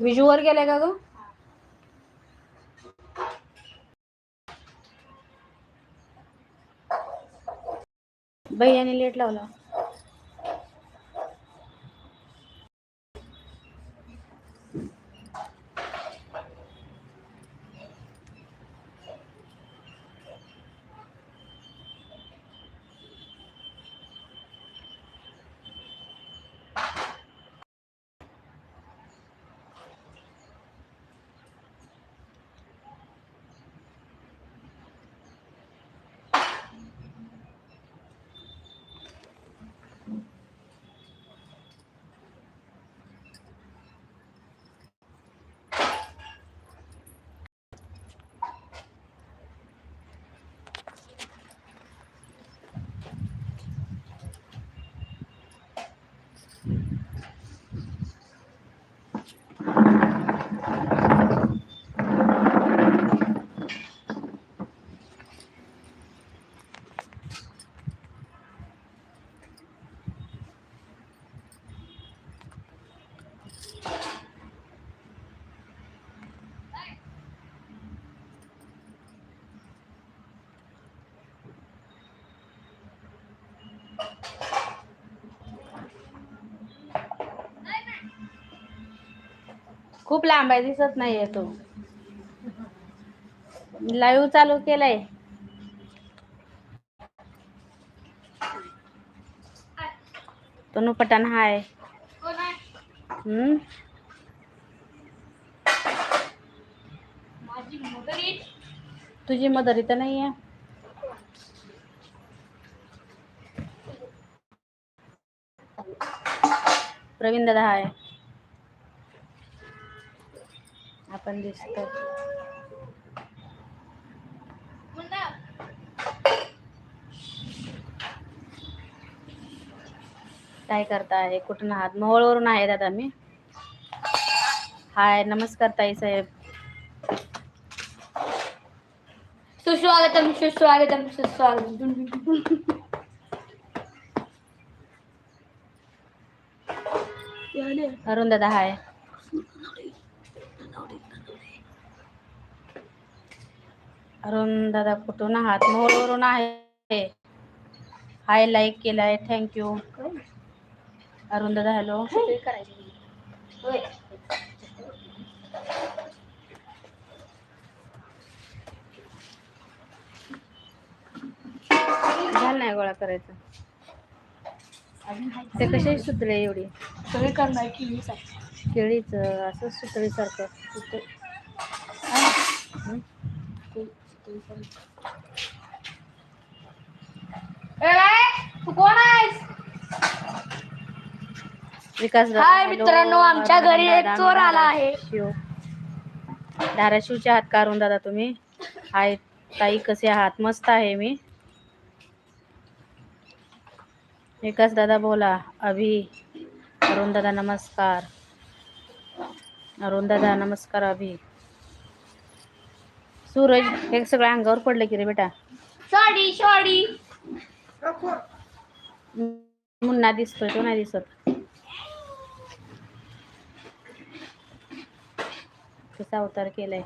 Visual क्या लगेगा भैयाने late लावला. खूप लांब आहे दिसत नाहीये तो. लाईव्ह चालू केलाय. तनु पठाण हाय. हम्म. तुझी मदर इथं नाही आहे प्रवीण दादा हाय. आपण दिसतो काय करताय कुठून आहात? मोहोळवरून आहे दादा मी. हाय नमस्कार ताई साहेब. सुस्वागतम सुस्वागतम सुस्वागतम. अरुण दादा हाय. अरुण दादा कुठून आहात? मोहोळवरून आहे. हाय लाईक केलाय. थँक्यू अरुण दादा हॅलो झालं नाही गोळा करायचं. ते कसे सुतळे एवढी? सगळे करणार केळीच असं सुतळीसारखं? तू कोण आहेस? विकास दादा, हाय हॅलो. मित्रांनो, आमच्या अरुण घरी एक चोर आला आहे. धाराशिव धाराशिवचे आहात का अरुण दादा तुम्ही? हाय ताई कसे आहात? मस्त आहे मी. विकास दादा बोला अभि अरुण दादा नमस्कार. अरुण दादा नमस्कार अभि. सूरज हे सगळं अंगावर पडलं की रे बेटा. सॉरी सॉरी मुन्ना दिसतोय तो नाही दिसत. कसा अवतार केलाय.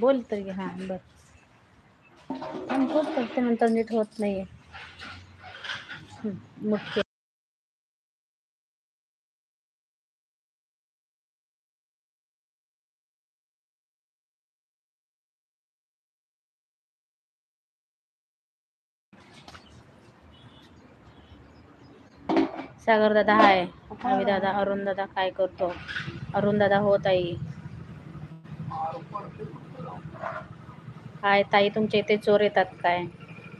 बोल तरी हा बर. करते नंतर नीट होत नाहीये. मुख्य सागर दादा हाय. रवी दादा अरुण दादा काय करतो? अरुण दादा हो ताई. हाय ताई तुमच्या इथे चोर येतात काय?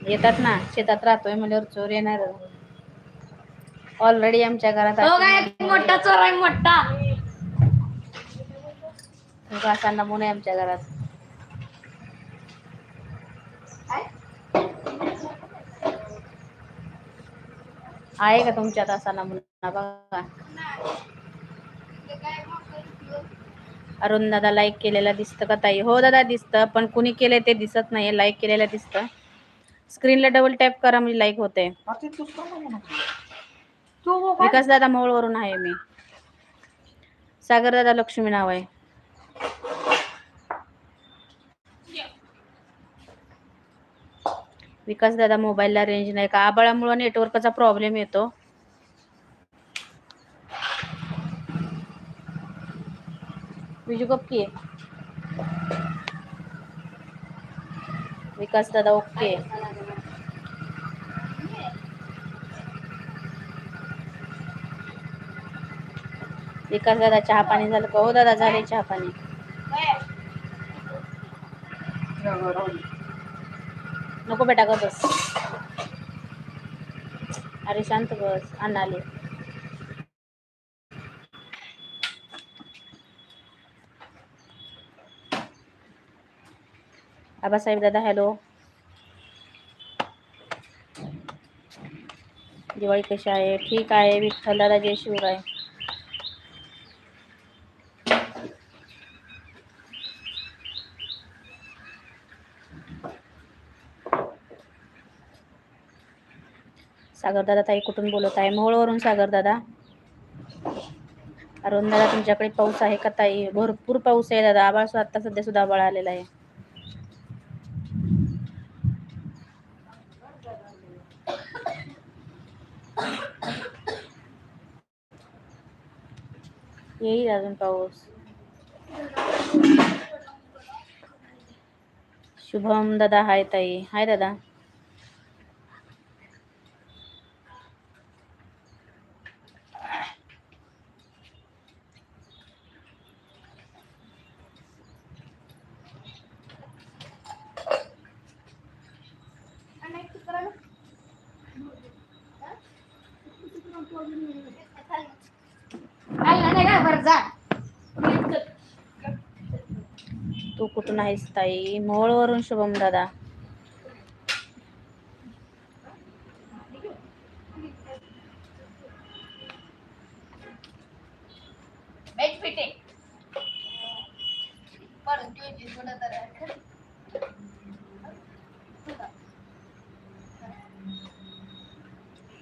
येतात ना शेतात राहतोय म्हणल्यावर चोर येणार. ऑलरेडी आमच्या घरात हो काय? मोठा चोर आहे मोठा. असा नमुना आहे आमच्या घरात. आहे का तुमच्यात असा नमुना बघा. अरुण दादा लाईक केलेला दिसतं का ताई? हो दादा दिसतं पण कुणी केलंय ते दिसत नाही लाईक केलेलं दिसतं. स्क्रीनला डबल टॅप करा म्हणजे लाईक होते विकास दादा मोहोळवरून आहे मी. सागर दादा लक्ष्मी नाव आहे. विकास दादा मोबाईलला रेंज नाही का? आबळामुळं नेटवर्कचा प्रॉब्लेम येतो. विजू गप्पी आहे. विकास दादा ओके विकास दादा चहा पाणी झालं का? हो दादा झाले चहा पाणी. नको बेटा ग बस. अरे शांत बस आले. आबासाहेब दादा, हॅलो. दिवाळी कशी आहे? ठीक आहे विठ्ठल दादा जय शिवराय. सागरदादा ताई कुठून बोलत आहे? मोहोळवरून सागरदादा अरुण दादा तुमच्याकडे पाऊस आहे का ताई? भरपूर पाऊस आहे दादा. आबाळ आता सध्या सुद्धा आबाळ आलेला आहे. येईल अजून पाऊस. शुभम दादा हाय ताई. हाय दादा. कुठून आहेस ताई. मोहोळवरून शुभम दादा.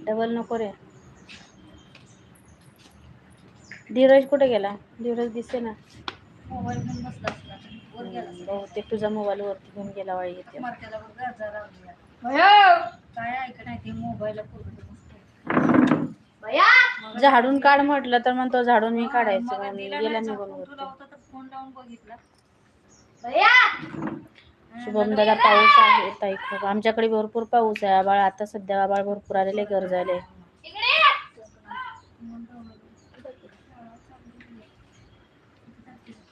डबल नको रे. धीरज कुठे गेला? धीरज दिसे ना मोबाईल घेऊन बसला असला वर गेला हम्म, बहुतेक तुझा मोबाईल वरती घेऊन गेला वाळी येते गरजा काय नाही ते झाडून काढ म्हटलं तर म्हणतो झाडून मी काढायचं मग मी गेला निघून. फोन लावून बघितला. भया! शुभम दादा पाऊस आहे ताई खूप. आमच्याकडे भरपूर पाऊस आहे. आबाळ आता सध्या आबाळ भरपूर आलेले घर झाले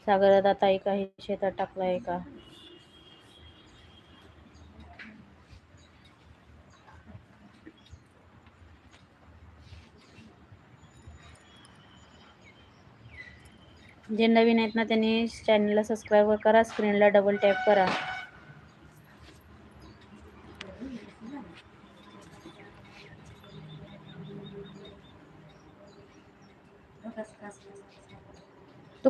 सागर आता ताई काही शेतात टाकलाय का? जे नवीन आहेत ना त्यांनी चॅनलला सबस्क्राईब करा स्क्रीनला डबल टॅप करा तू काय करतो बळावर मोबाईल बघतो दिसत नाही तो. वाटलं भैयाला बोलवायला. आहे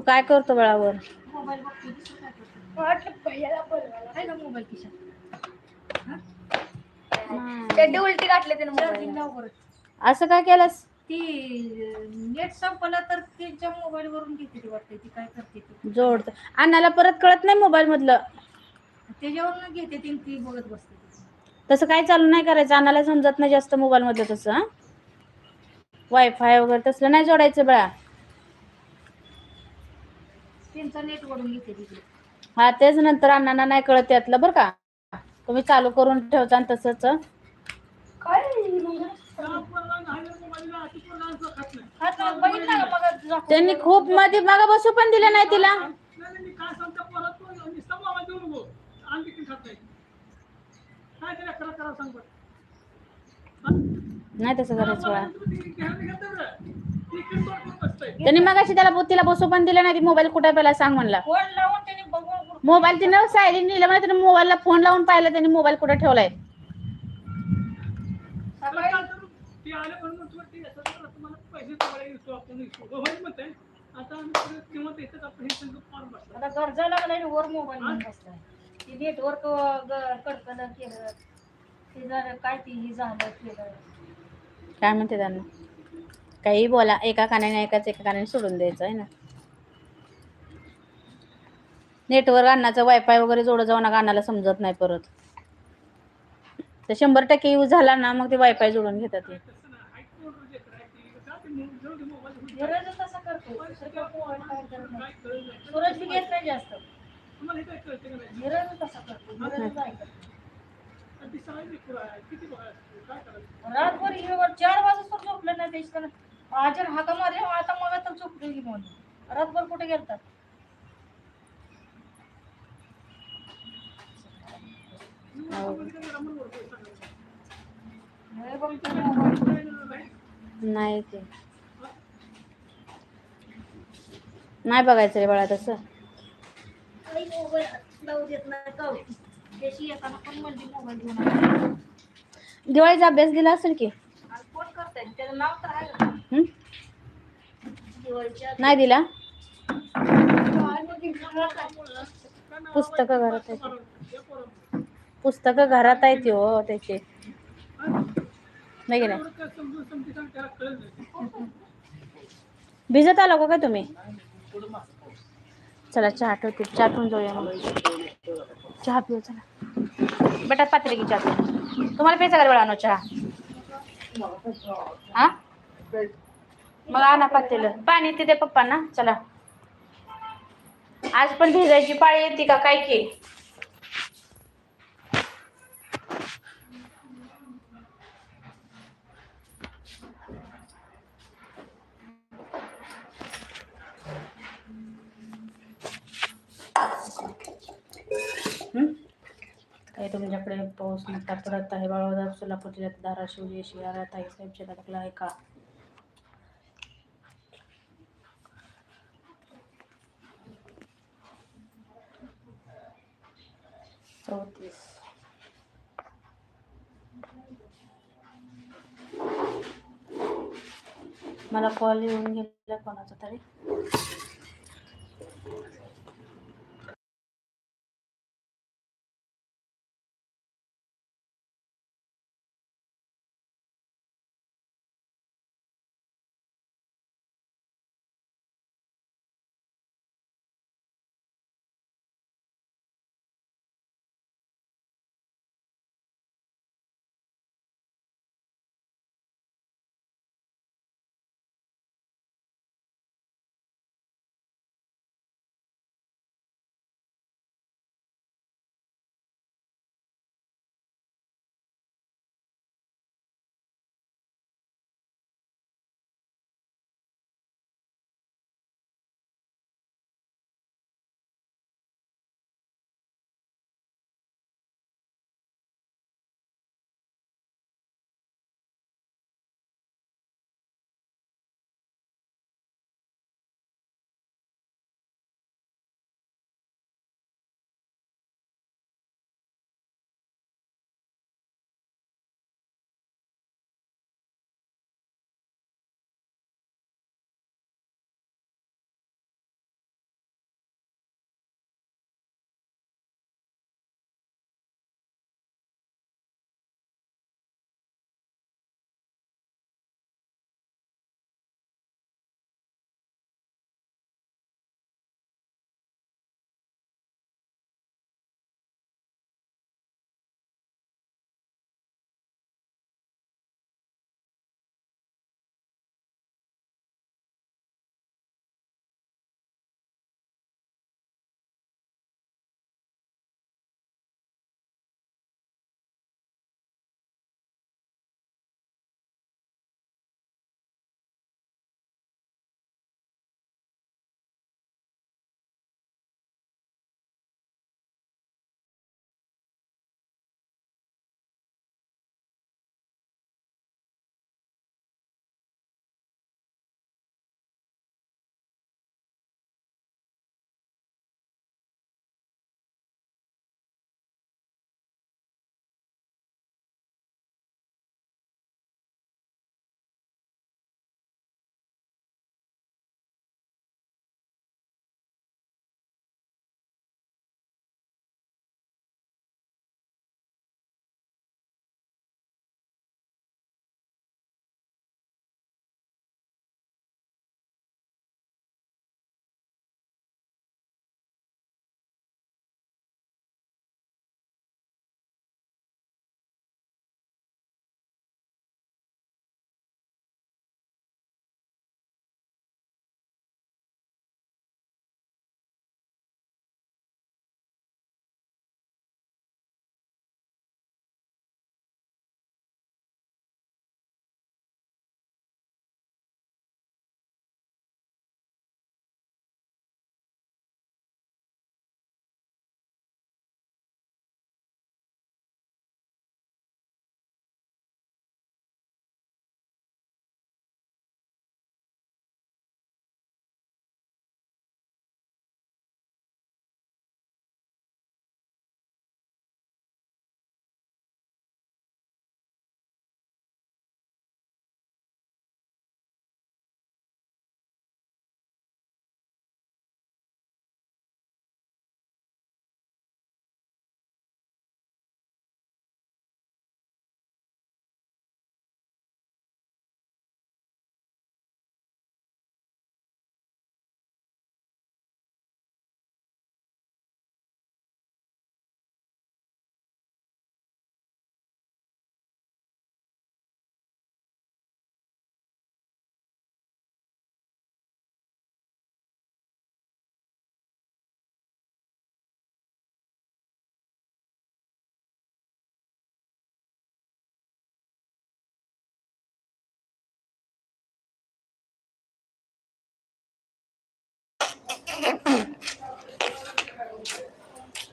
ना मोबाईल खिशात? चड्डी उलटी घातले त्याने. असं काय केलंस? ती नेट संपलं तर त्यांच्या मोबाईल वरून घेते वाटते. ती काय करते ती. जोड अण्णाला परत कळत नाही मोबाईल मधलं त्याच्यावरून घेते ती ती बघत बसते. तसं काय चालू नाही करायचं. अण्णाला समजत नाही जास्त मोबाईल मधलं तसं वायफाय वगैरे तसलं नाही जोडायचं बळा. त्यांचा नेट वरून घेते तिकडे. हा तेच नंतर अण्णांना नाही कळत त्यातलं बरं का. तुम्ही चालू करून ठेवता आणि तसंच. काय बघितलं का मग त्यांनी खूप मध्ये मागा बसू पण दिलं नाही तिला. नाही तसं करायचं बळा. त्यांनी मगाशी त्याला तिला बसू पण दिलं नाही ती मोबाईल कुठे पहिला सांग म्हणला. फोन लावून त्याने बघून मोबाईल तिने सायलेंट नेला म्हणजे त्याने मोबाईलला फोन लावून पाहिला त्यांनी मोबाईल कुठे ठेवलाय. आता गरजा लागलाय वर मोबाईल घेऊन बसलाय. ते नेटवर्क कडकन केलं ते जर काय ती ही झालं केलं. काय म्हणते त्यांना? काही बोला एका कानाने ऐकायचं एका कानाने सोडून द्यायचं आहे ना? नेटवर्क अन्नाचं वायफाय वगैरे जोडं जाऊ नका अन्नाला समजत नाही परत. तर शंभर टक्के यूज झाला ना मग ते वायफाय जोडून घेतात ते. रातभर चार वाजता झोपलं नाही आजर हाका मारले आता मग तर झोपलो गेली म्हणून. रातभर कुठे गेलतात? नाही ते. नाही बघायचं रे बाळा तसं. येताना पण मोबाईल घेऊन दिवाळीचा अभ्यास दिला असेल की? नाही दिला? पुस्तक पुस्तकं घरात आहेत. पुस्तकं घरात आहेत हो त्याचे. नाही गेला. भिजत आलो का काय तुम्ही? चला चहा ठेवते. चहा पिऊन जाऊया मग. चहा पिऊ चला. बेटा पात्र की चहा पिऊ तुम्हाला प्यायचा का वेळा चहा? हा? मग आणा पातेलं. पाणी तिथे पप्पांना. चला. आज पण भिजायची पाळी येते का? काय की? काही तुमच्याकडे पाऊस मोठा पडत आहे बाळादार सोलापूर जिल्ह्यात धाराशिव शिवारा ताई साहेब शेतातला आहे का? चौतीस. मला कॉल येऊन गेला कोणाचा तरी?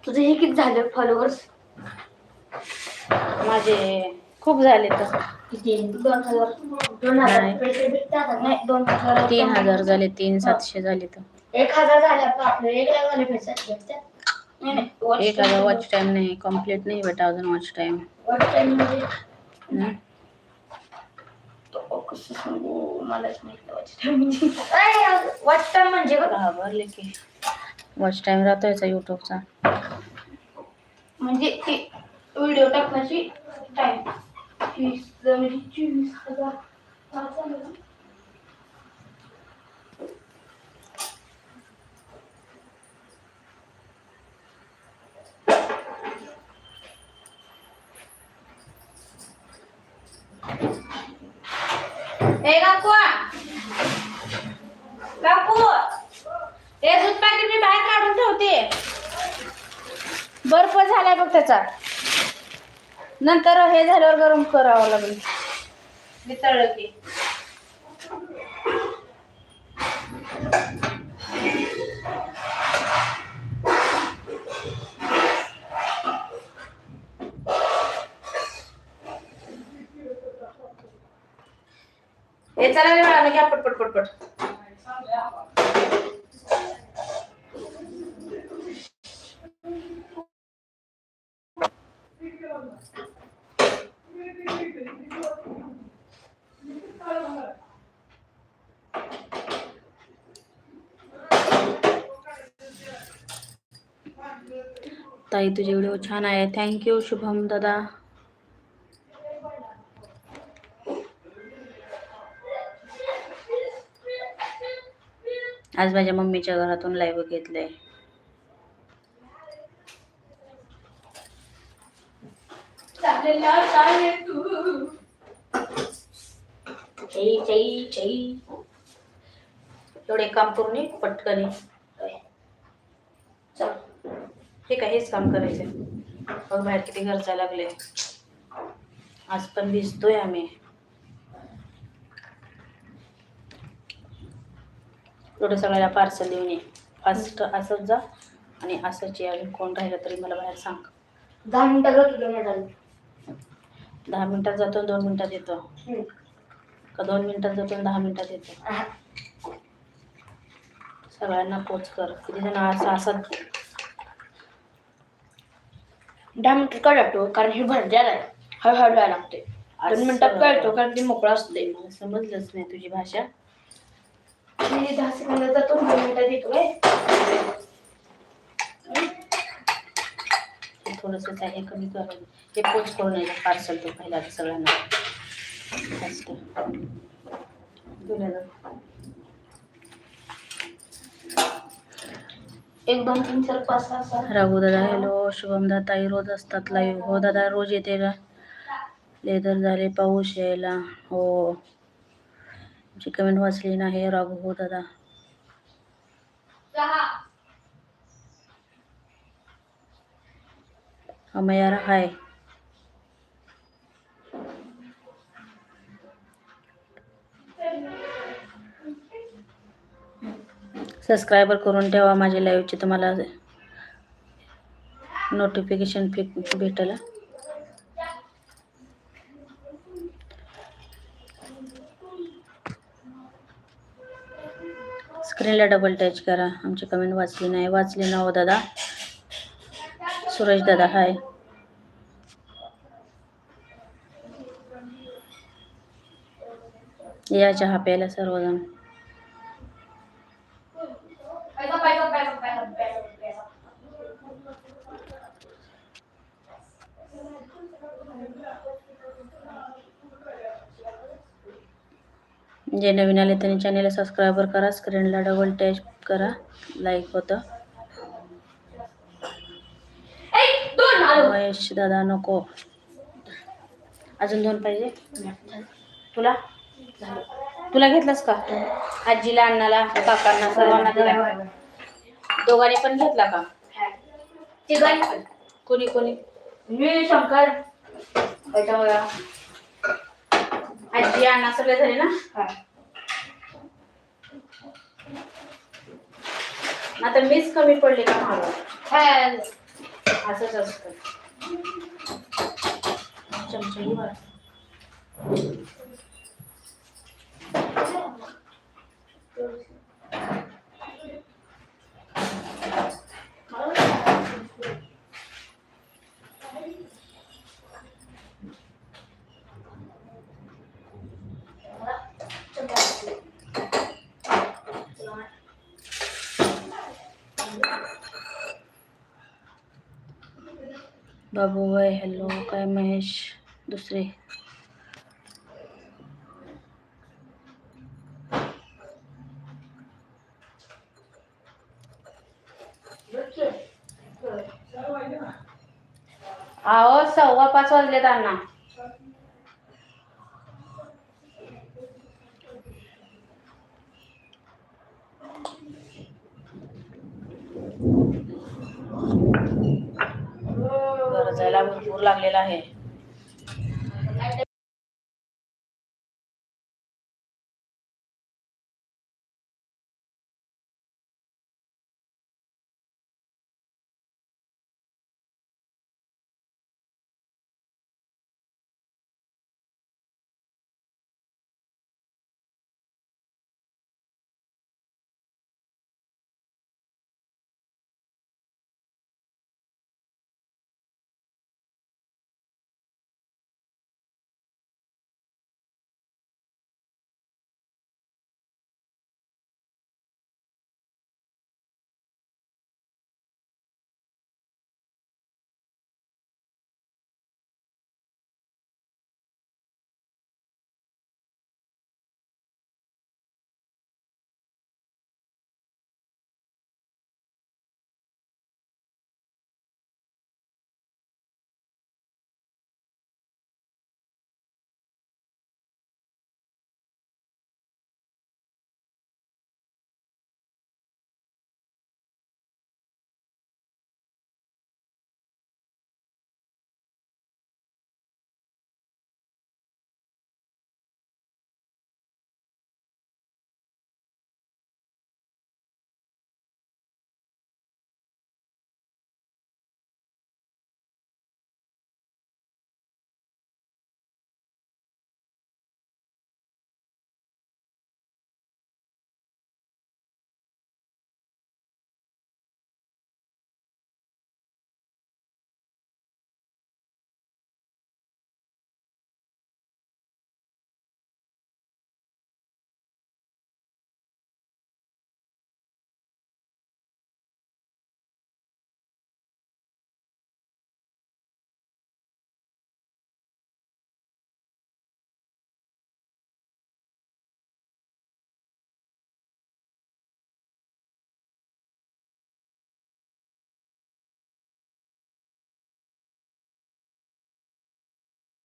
तुझं हे किती झालं फॉलोअर्स माझे खूप झाले तर. किती दोन हजार. दोन नाही. हजार पैसे भेटतात नाही दोन हजार. तीन हजार झाले तीन सातशे झाले तर. एक हजार झाले आपले. एक लाख झाले पैसे भेटतात नाही नाही. watch एक time हजार वॉच टाइम नाही. कंप्लीट नाही बेटा अजून वॉच टाइम watch time म्हणजे कसं सांगू मलाच माहीत वॉच टाइम म्हणजे बघ. घाबरले की. वॉच टाइम राहतोय युट्यूबचा. म्हणजे ते व्हिडिओ टाकण्याची टाइम वीस म्हणजे चोवीस हजार. झाले ना? ए काकू काकू हे दूध पॅकेट मी बाहेर काढून ठेवते. बर्फ झालाय बघ त्याचा. नंतर हे झाल्यावर गरम करावं लागेल. वितळलं की हे चला रे बाळा घ्या पटपट पटपट ताई तुझे व्हिडिओ छान आहे थँक्यू शुभम दादा. आज माझ्या मम्मीच्या घरातून लाईव्ह घेतलंय. चाललेला चाले तू? चई चई चई. एवढे काम करून पटकन ये. चल. हे काय हेच काम करायचंय? बघ बाहेर किती गरजा लागले आज पण भिजतोय आम्ही. थोडं सगळ्याला पार्सल देऊन ये. फास्ट असंच जा आणि असंच ये. अजून कोण राहिलं तरी मला बाहेर सांग. दहा मिनिटं गं तुला मिळाली दहा मिनिटात जातो आणि दोन मिनिटात येतो. का दोन मिनिटात जातो आणि दहा मिनिटात येतो? सगळ्यांना पोच कर. किती जण असं असं दहा मिनिटं का लागतो? कारण हे आहे. हळूहळू लागते दोन मिनिटात कळतो कारण ते मोकळा असते. मला समजलंच नाही तुझी भाषा. मी दहा सेकंदात जातो दोन मिनिटात येतो काय हे थोडंसं आहे कमी करून हे पोच करून यायचं पार्सल तो पहिला सगळ्यांना. फास्ट तुला जाऊ. एक दोन तीन चार पाच सहा राघू दादा हॅलो शुभम दादा ताई रोज असतात लाईव्ह हो दादा रोज येते का? लेदर झाले पाऊस यायला. हो. तुमची कमेंट वाचली नाही राघू हो दादा. अमयारा हाय. सबस्क्रायबर करून ठेवा माझ्या लाईव्हचे तुम्हाला नोटिफिकेशन भेटेल. स्क्रीनला डबल टच करा. आमची कमेंट वाचली नाही. वाचली ना हो दादा. सुरेश दादा हाय या चहा प्यायला सर्वजण पैसा पैसा पैसा पैसा पैसा पैसा जे नवीन आले त्यांनी चॅनेलला सबस्क्राईबर करा. स्क्रीनला डबल टच करा. लाईक होतं. महेश दादा नको. अजून दोन पाहिजे? तुला? तुला घेतलास का? आजीला अण्णाला काकांना सर्वांना दिला. दोघांनी पण घेतला का? तिघांनी. कोणी कोणी? मी शंकर. आजी अण्णा सगळे झाले ना? आता मीच कमी पडले का मागं? असंच असतं. चमचा घे बाबू भाई हेलो का महेश दूसरे। आओ सव्वा पाच वाजले त्यांना लागलेला आहे.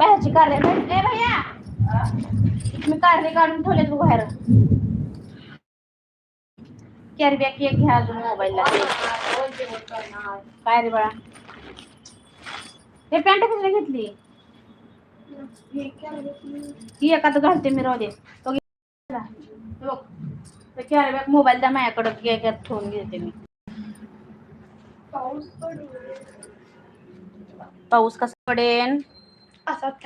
बाहेरची कारले भैया! मी कारले काढून ठेवले तू बाहेर. कॅरी बॅग एक घ्या अजून मोबाईलला. काय रे बाळा? हे पॅन्ट कशाला घेतली? ही एका तर घालते मी राहू दे. तो ते कॅरी बॅग मोबाईल द्या माझ्याकडं ठेवून घेते मी. पाऊस कसा पडेन? አሳጣ